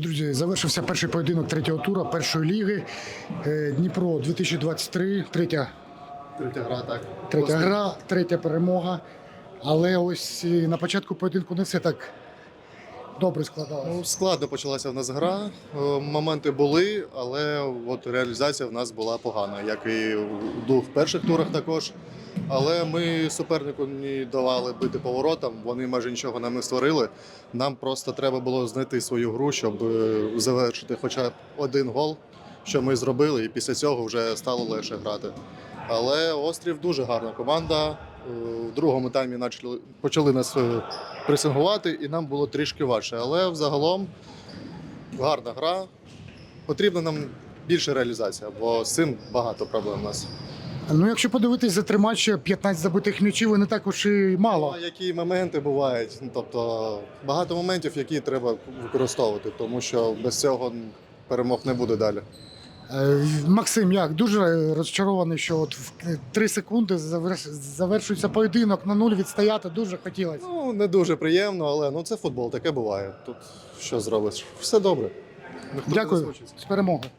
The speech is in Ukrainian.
Друзі, завершився перший поєдинок третього тура першої ліги. Е, Дніпро 2023, третя, Третя гра, так. третя гра, третя перемога. Але ось е, на початку поєдинку не все так добре складалося. Ну, складно почалася в нас гра. Е, Моменти були, але от реалізація в нас була погана, як і у двох перших турах також. Але ми супернику не давали бити поворотам, вони майже нічого нам не створили. Нам просто треба було знайти свою гру, щоб е, завершити хоча б один гол, що ми зробили, і після цього вже стало легше грати. Але острів дуже гарна команда. Е, В другому таймі почали, нас е, пресингувати, і нам було трішки важче. Але взагалом гарна гра. Потрібна нам більше реалізація, бо з цим багато проблем у нас. Ну, якщо подивитись за три матчі, 15 забитих м'ячів не також і мало. Ну, які моменти бувають? Ну, Тобто багато моментів, які треба використовувати, тому що без цього перемог не буде далі. Е, Максим, як дуже розчарований, що от в три секунди завершується поєдинок на нуль відстояти. Дуже хотілося. Ну, не дуже приємно, але ну, це футбол, таке буває. Тут що зробиш? Все добре. Ніхто Дякую з перемогою.